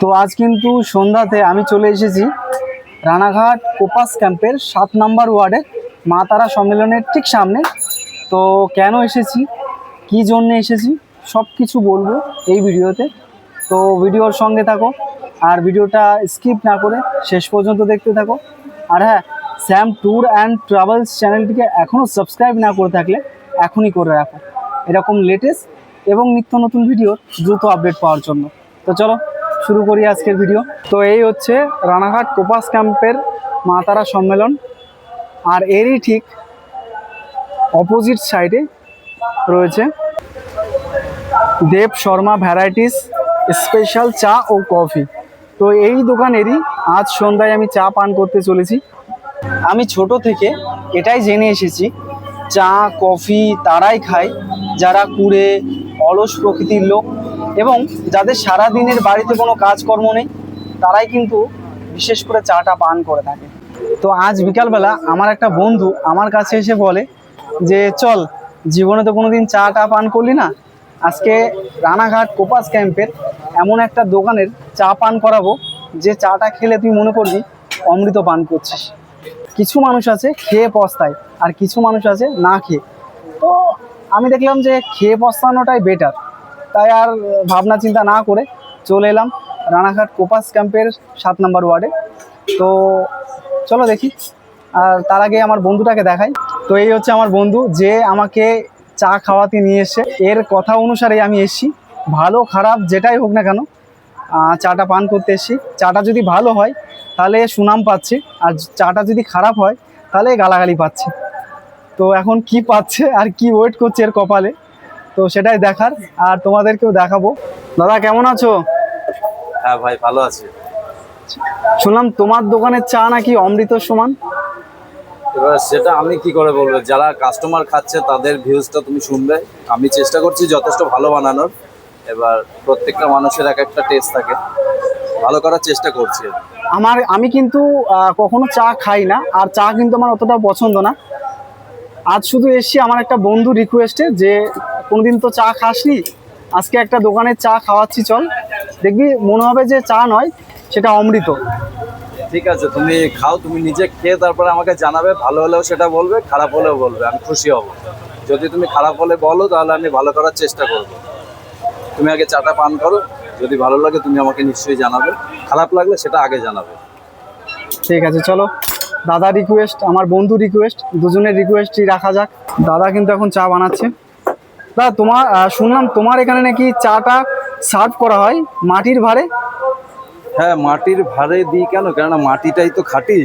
তো আজ কিন্তু সন্ধ্যাতে আমি চলে এসেছি রানাঘাট কোপাস ক্যাম্পের সাত নাম্বার ওয়ার্ডের মা তারা সম্মেলনের ঠিক সামনে। তো কেন এসেছি? কী জন্য এসেছি? সব কিছু বলব এই ভিডিওতে। তো ভিডিওর সঙ্গে থাকো আর ভিডিওটা স্কিপ না করে শেষ পর্যন্ত দেখতে থাকো। আর হ্যাঁ স্যাম ট্যুর অ্যান্ড ট্রাভেলস চ্যানেলটিকে এখনও সাবস্ক্রাইব না করে থাকলে এখনই করে রাখো। এরকম লেটেস্ট এবং নিত্য নতুন ভিডিওর দ্রুত আপডেট পাওয়ার জন্য। তো চলো শুরু করি আজকের ভিডিও। তো এই হচ্ছে রানাঘাট কোপাস ক্যাম্পের মা তারা সম্মেলন। আর এরই ঠিক অপোজিট সাইডে রয়েছে দেব শর্মা ভ্যারাইটিস স্পেশাল চা ও কফি তো এই দোকানেরই আজ সন্ধ্যায় আমি চা পান করতে চলেছি। আমি ছোট থেকে এটাই জেনে এসেছি, চা কফি তারাই খায় যারা কুড়ে অলস প্রকৃতির লোক। এবং যাদের সারা দিনের বাড়িতে কোনো কাজকর্ম নেই, তারাই কিন্তু বিশেষ করে চাটা পান করে থাকে। তো আজ বিকালবেলা আমার একটা বন্ধু আমার কাছে এসে বলে যে, চল, জীবনে তো কোনোদিন চাটা পান করলি না। আজকে রানাঘাট কোপাস ক্যাম্পের এমন একটা দোকানের চা পান করাবো, যে চাটা খেলে তুই মনে করবি অমৃত পান করছিস। কিছু মানুষ আছে, খেয়ে পস্তায়, আর কিছু মানুষ আছে না খেয়ে। তো আমি দেখলাম যে, খেয়ে পস্তানোটাই বেটার তাই আর ভাবনা চিন্তা না করে চলে এলাম রানাঘাট কোপাস ক্যাম্পের সাত নম্বর ওয়ার্ডে। তো চলো দেখি। আর তার আগে আমার বন্ধুটাকে দেখাই। তো এই হচ্ছে আমার বন্ধু, যে আমাকে চা খাওয়াতে নিয়ে এসে, এর কথা অনুসারে আমি এসেছি। ভালো, খারাপ, যেটাই হোক না কেন চাটা পান করতে এসেছি। চাটা যদি ভালো হয়, তাহলে সুনাম পাচ্ছে। আর চাটা যদি খারাপ হয়, তাহলে গালাগালি পাচ্ছে। তো এখন কি পাচ্ছে আর কি ওয়েট করছে এর কপালে? তো সেটাই দেখার আর তোমাদেরকেও দেখাবো। দাদা কেমন আছো? হ্যাঁ ভাই ভালো আছি। শুনলাম তোমার দোকানের চা নাকি অমৃত সমান? এবার সেটা আমি কি করে বলব? যারা কাস্টমার খাচ্ছে তাদের ভিউজটা তুমি শুনবে। আমি চেষ্টা করছি যথেষ্ট ভালো বানানোর। এবার প্রত্যেকটা মানুষের এক একটা টেস্ট থাকে। ভালো করার চেষ্টা করছি। আমার আমি কিন্তু কখনো চা খাই না আর চা কিন্তু আমার অতটা পছন্দ না। আজ শুধু এসছি আমার একটা বন্ধু রিকোয়েস্টে যে কোনোদিন তো চা খাসনি? আজকে একটা দোকানে চা খাওয়াচ্ছি চল। দেখবি মনে হবে যে চা নয় সেটা অমৃত। ঠিক আছে তুমি খাও তুমি নিজে খেয়ে তারপরে আমাকে জানাবে ভালো হলেও সেটা বলবে খারাপ হলেও বলবে আমি খুশি হব। যদি তুমি খারাপ হলে বলো তাহলে আমি ভালো করার চেষ্টা করব। তুমি আগে চাটা পান করো যদি ভালো লাগে তুমি আমাকে নিশ্চয়ই জানাবে খারাপ লাগলে সেটা আগে জানাবে। ঠিক আছে চলো। দাদা রিকোয়েস্ট আমার বন্ধু রিকোয়েস্ট দুজনের রিকোয়েস্টই রাখা যাক। দাদা কিন্তু এখন চা বানাচ্ছে। দাদা তোমার শুনলাম তোমার এখানে নাকি চাটা সার্ভ করা হয় মাটির ভারে হ্যাঁ মাটির ভারে দিই কেন? কেননা মাটিটাই তো খাঁটি।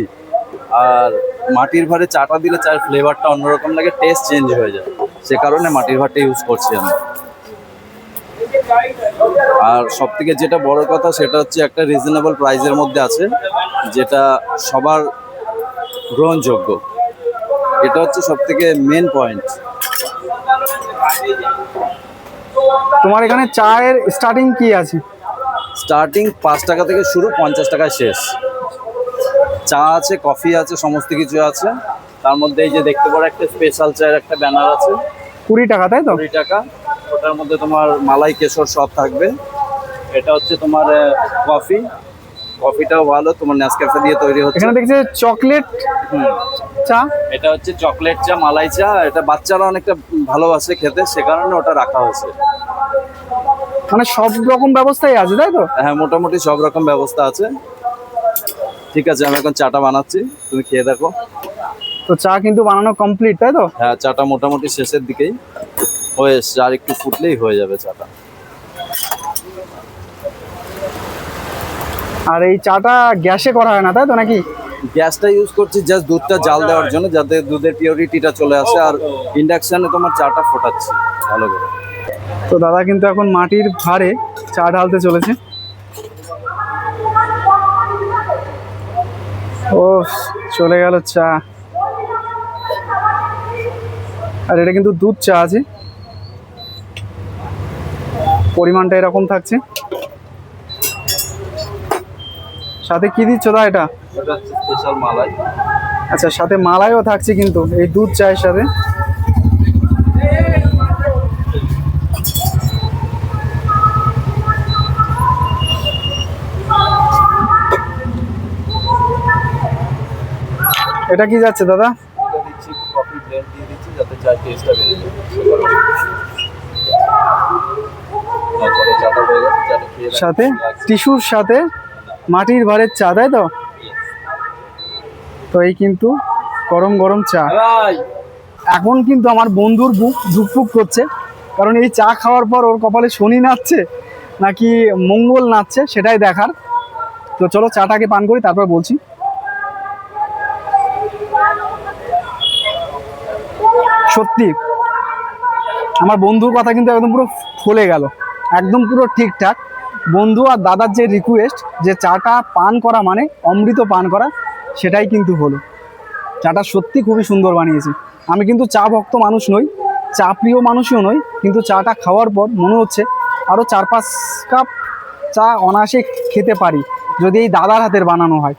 আর মাটির ভারে চাটা দিলে চায়ের ফ্লেভারটা অন্যরকম লাগে টেস্ট চেঞ্জ হয়ে যায়। সে কারণে মাটির ভাতটা ইউজ করছি আমি। আর সব থেকে যেটা বড় কথা, সেটা হচ্ছে একটা রিজনেবল প্রাইসের মধ্যে আছে, যেটা সবার গ্রহণযোগ্য। এটা হচ্ছে সব থেকে মেন পয়েন্ট তোমার এখানে চায়ের স্টার্টিং কি আছে? স্টার্টিং পাঁচ টাকা থেকে শুরু পঞ্চাশ টাকায় শেষ। চা আছে কফি আছে সমস্ত কিছু আছে। তার মধ্যে এই যে দেখতে পারো একটা স্পেশাল চায়ের একটা ব্যানার আছে। কুড়ি টাকা তাই তো? কুড়ি টাকা। ওটার মধ্যে তোমার মালাই কেশর সব থাকবে। এটা হচ্ছে তোমার কফি। কফিটাও ভালো তোমার নেসক্যাফে দিয়ে তৈরি হচ্ছে। এখানে দেখছি চকলেট হুম। চা? এটা হচ্ছে চকলেট চা মালাই চা এটা বাচ্চারা অনেকটা ভালোবাসে খেতে সে কারণে ওটা রাখা হয়েছে। মানে সব রকম ব্যবস্থাই আছে তাই তো? হ্যাঁ মোটামুটি সব রকম ব্যবস্থা আছে। ঠিক আছে আমি এখন চাটা বানাচ্ছি তুমি খেয়ে দেখো। তো চা কিন্তু বানানো কমপ্লিট তাই তো? হ্যাঁ চাটা মোটামুটি শেষের দিকেই। হয়ে এসছে আর একটু ফুটলেই হয়ে যাবে চাটা। আর এই চাটা গ্যাসে করা হয় না তাই তো নাকি? গ্যাসটা ইউজ করছি জাস্ট দুধটা জাল দেওয়ার জন্য যাতে দুধের পিওরিটিটা চলে আসে। আর ইন্ডাকশানে তোমার চাটা ফোটাচ্ছি ভালো করে। তো দাদা কিন্তু এখন মাটির ভারে চা ঢালতে চলেছে। ও চলে গেল চা। আর এটা কিন্তু দুধ চা আছে। পরিমাণটা এরকম থাকছে। সাথে কি দিচ্ছ দা এটা? মালাই। আচ্ছা সাথে মালাইও থাকছে কিন্তু এই দুধ চায়ের সাথে। এটা কি যাচ্ছে দাদা? সাথে টিস্যুর সাথে মাটির ভারের চা তাই তো? তো এই কিন্তু গরম গরম চা। এখন কিন্তু আমার বন্ধুর বুক ধুকপুক করছে। কারণ এই চা খাওয়ার পর ওর কপালে শনি নাচছে নাকি মঙ্গল নাচছে সেটাই দেখার। তো চলো চাটাকে পান করি তারপর বলছি। সত্যি আমার বন্ধুর কথা কিন্তু একদম পুরো ফলে গেল। একদম পুরো ঠিকঠাক। বন্ধু আর দাদার যে রিকোয়েস্ট যে চাটা পান করা মানে অমৃত পান করা, সেটাই কিন্তু হলো। চাটা সত্যি খুবই সুন্দর বানিয়েছে। আমি কিন্তু চা ভক্ত মানুষ নই, চা প্রিয় মানুষও নই, কিন্তু চাটা খাওয়ার পর মনে হচ্ছে আরও চার পাঁচ কাপ চা অনায়াসে খেতে পারি, যদি এই দাদার হাতের বানানো হয়।